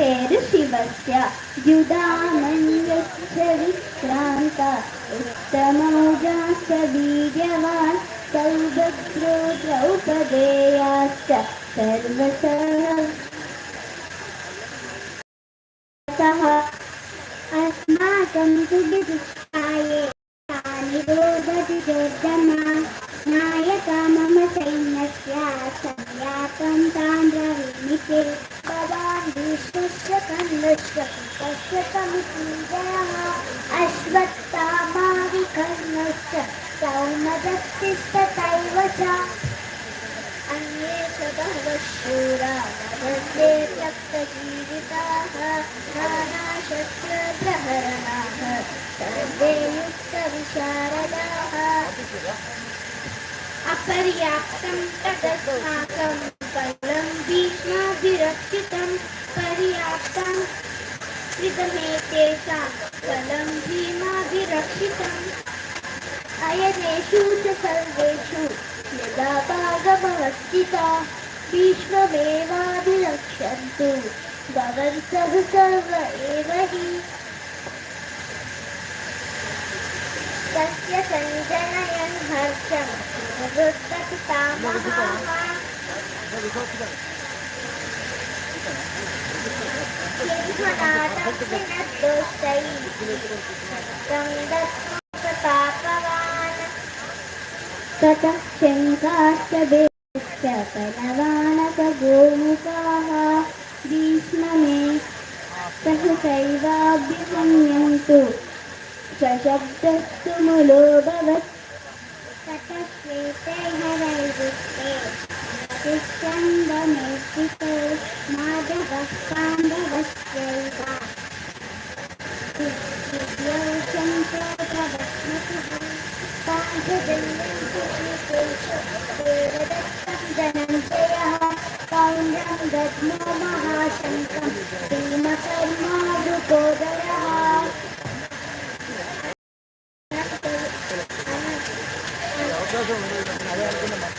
പേര് ശിവസ്യ ദ്യുതാമന്യച്ച വിക്രാന്ത ഉത്തമൗജാശ്ച വീര്യവാൻ സൗഭദ്രോ ദ്രൗപദേയാശ്ച സർവസർവ अस्माकं तु दुष्टाये तानि रोदति जोर्दमा नायका मम सैन्यस्य सव्यापं ताम्रविमिते स्वच्छकं नश्वकं पश्यतमितिञ्जयः अश्वत्थामाविकर्णश्च सौमदत्तिस्तथैव च अन्ये अपर्याप्तं तदस्माकम् पर्याप्तं कृतमेतेषां बलं भीमाभिरक्षितम् अयनेषु च सर्वेषु यदा भागमवस्थिता भीष्ममेवाभिरक्षन्तु भवन्तः सर्व एव हि तस्य सञ्जनयन् हर्षं निवृत्तपितामहाः सिंहनादक्षिणदोषैः ततः शङ्काश्च देश्च पलवानकगोमुखाः भीष्ममे सहसैवाभ्यसंयन्तु सशब्दस्तु मुलोऽभवत् ततः श्वेतैर्हरैर्वृत्ते तिष्ठन्दमेष्टितो माधवः पाण्डवश्चैव दिव्यौ शङ्कोपवस्मतुः धनञ्जयः पौण्ड्रं दद्मो महाशङ्कं भीमकर्मादुकोदरः जय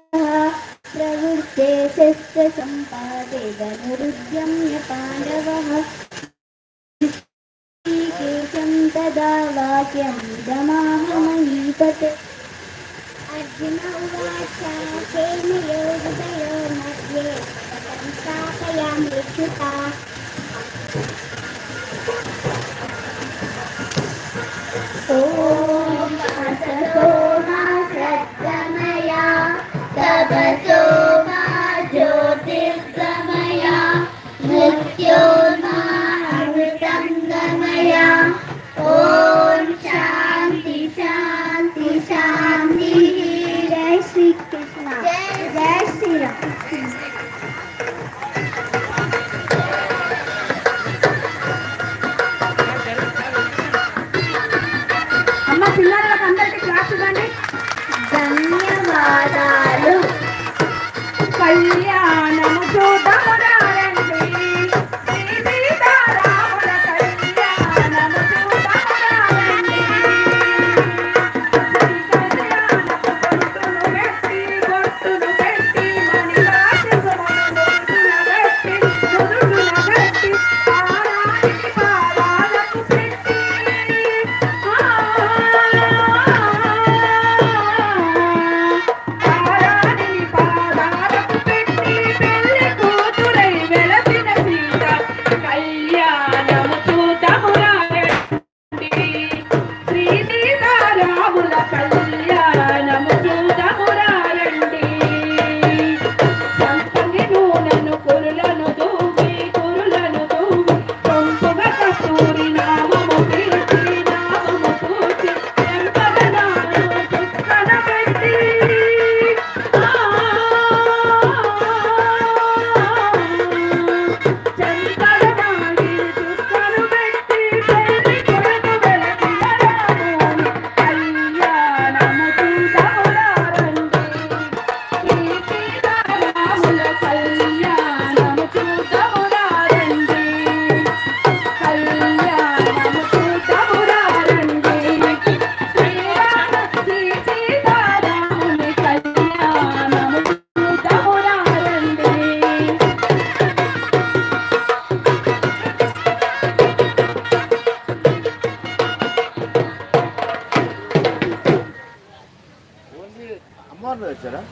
अतः व्यवस्थितान् दुष्टदातरास्तां स्वजः प्रवृत्ते शस्त्रसम्पादे धनुरुद्यम्य पाण्डवः केशं तदा वाक्यमिदमाहमहीपते अर्जुन उवाच सेनयोर्दयोर्मध्ये कथं स्थापयामि च्युता ॐ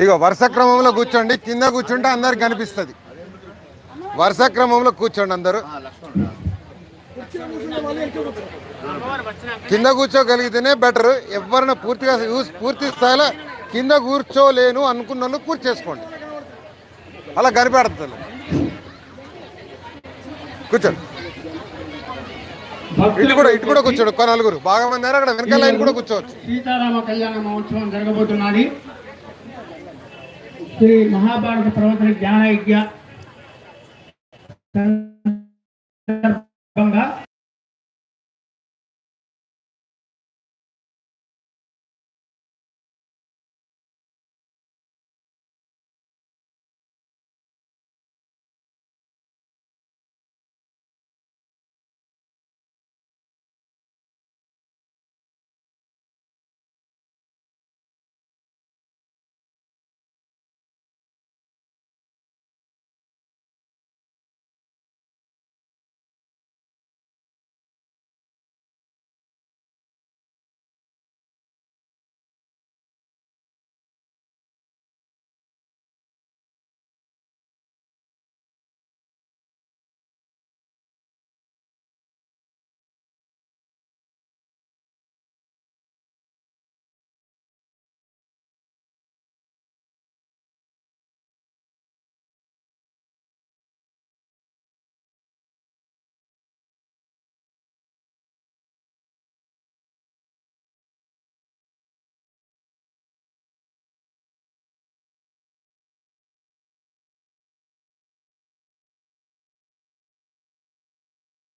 ఇగో వరుస క్రమంలో కూర్చోండి. కింద కూర్చుంటే అందరికి కనిపిస్తుంది. వరుస క్రమంలో కూర్చోండి అందరూ. కింద కూర్చోగలిగితేనే బెటర్. ఎవరైనా పూర్తిగా పూర్తి స్థాయిలో కింద కూర్చోలేను అనుకున్న వాళ్ళు కూర్చేసుకోండి అలా కనిపెడుతుంది. కూర్చోండి. ఇటు కూడా ఇటు కూడా కూర్చోడు ఒక నలుగురు. బాగా మంది అక్కడ వెనకాల లైన్ కూడా కూర్చోవచ్చు. సీతారామ కళ్యాణ మహోత్సవం జరగబోతున్నది. శ్రీ మహాభారత ప్రవచన జ్ఞానయజ్ఞ